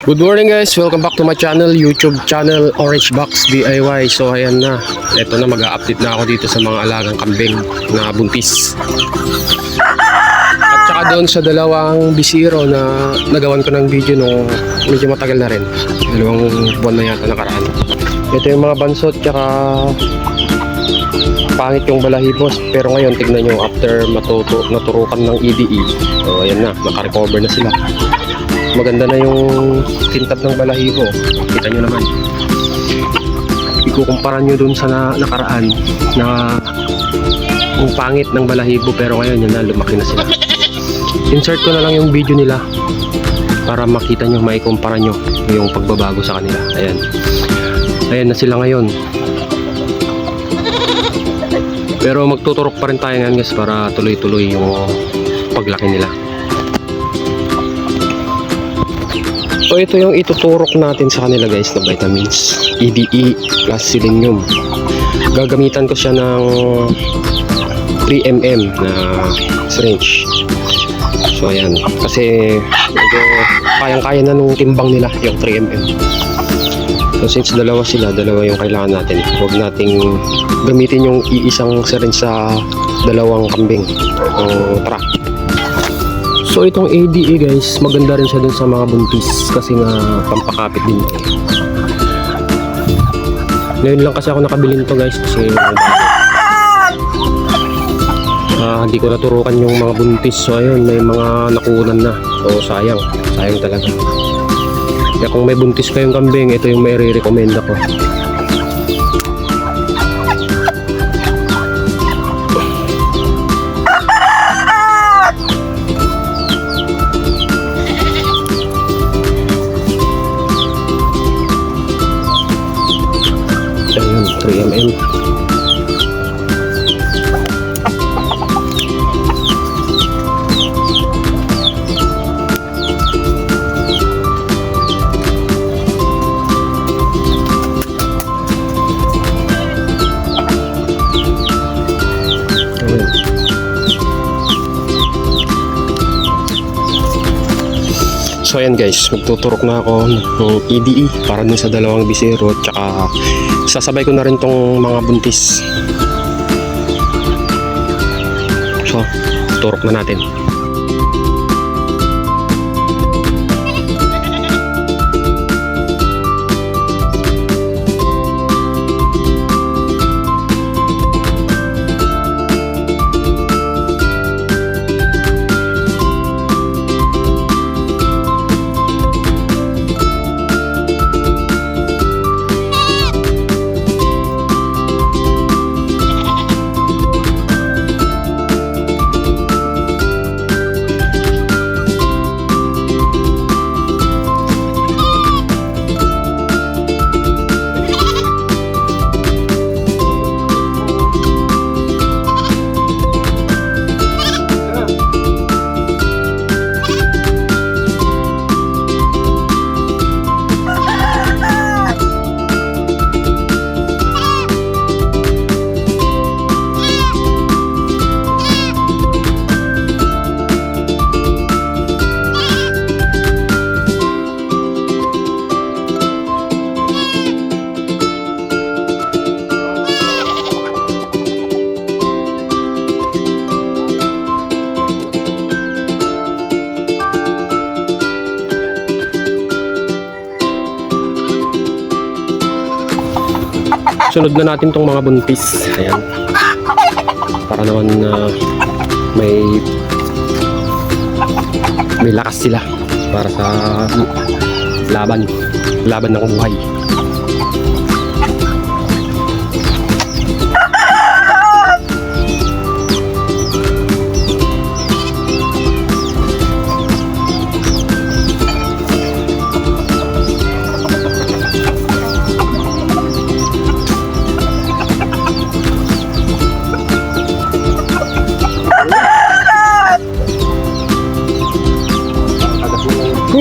Good morning guys, welcome back to my channel, YouTube channel Orange Box DIY. So ayan na, eto na mag-update na ako dito sa mga alagang kambing na buntis. At saka doon sa dalawang bisiro na nagawan ko ng video nung medyo matagal na rin. Dalawang buwan na yata nakaraan. Ito yung mga bansot tsaka pangit yung balahibos pero ngayon tignan nyo after matuto, naturukan ng EDE so ayan na, nakarecover na sila maganda na yung tintab ng balahibo. Kita nyo naman. Ikukumpara nyo dun sa na, nakaraan na yung pangit ng balahibo pero ngayon yun na lumaki na sila. Insert ko na lang yung video nila para makita nyo maikumpara nyo yung pagbabago sa kanila. Ayan. Ayan na sila ngayon. Pero magtuturok pa rin tayo ngayon guys para tuloy-tuloy yung paglaki nila So ito yung ituturok natin sa kanila guys na vitamins. EDE plus selenium. Gagamitan ko siya ng 3mm na syringe. So ayan. Kasi medyo kayang-kaya na nung timbang nila yung 3mm So since dalawa sila, dalawa yung kailangan natin. Huwag nating gamitin yung iisang syringe sa dalawang kambing o truck So itong ADE guys, maganda rin siya dun sa mga buntis kasi nga pampakapit din. Ngayon lang kasi ako nakabili nito guys kasi Ah, hindi ko naturukan yung mga buntis. So ayun, may mga nakunan na. So sayang, sayang talaga. Kaya kung may buntis kayong kambing, ito yung may re-recommend ako. 3mm. So ayan guys, magtuturok na ako ng EDE para dun sa dalawang bisero at saka sasabay ko na rin tong mga buntis. So, turok na natin. Sunod na natin tong mga buntis. Ayan. Para naman na may may lakas sila para sa laban. Laban ng buhay.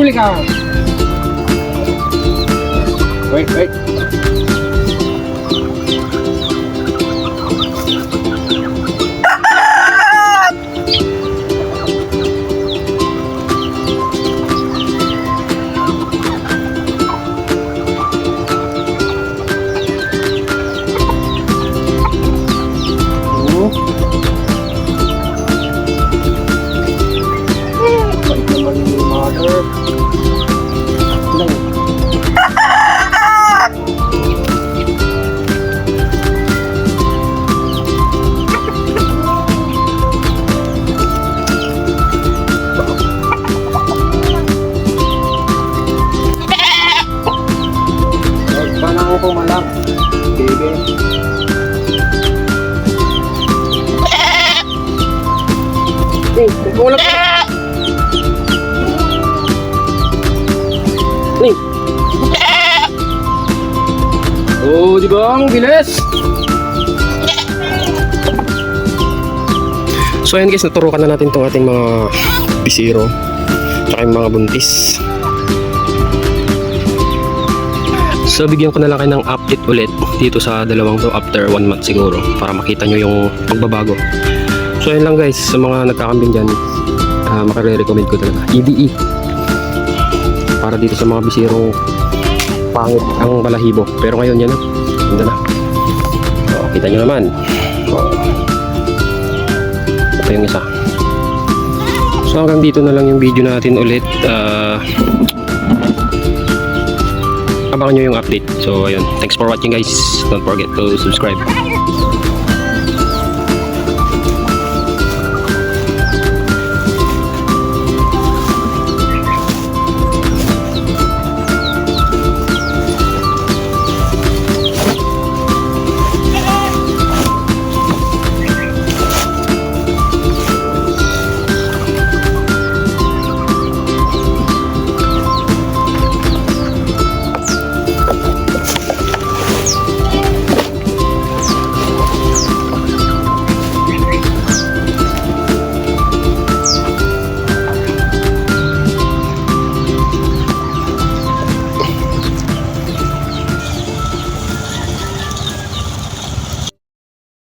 Here we go. Wait, wait. Sige. Eh, kukulang ka. Eh. Oh, di ba? Ang bilis. So ayan guys, naturukan na natin itong ating mga bisiro tsaka yung mga buntis. So bigyan ko na lang kayo ng update ulit dito sa dalawang to after one month siguro para makita nyo yung pagbabago. So ayun lang guys, sa mga nagkakambing dyan, uh, makare-recommend ko talaga EDE para dito sa mga bisirong pangit ang balahibo. Pero ngayon yan na, ganda na. So, kita nyo naman. Oh. Ito yung isa. So hanggang dito na lang yung video natin ulit. Ah, abangan nyo yung update. So ayun, thanks for watching guys. Don't forget to subscribe.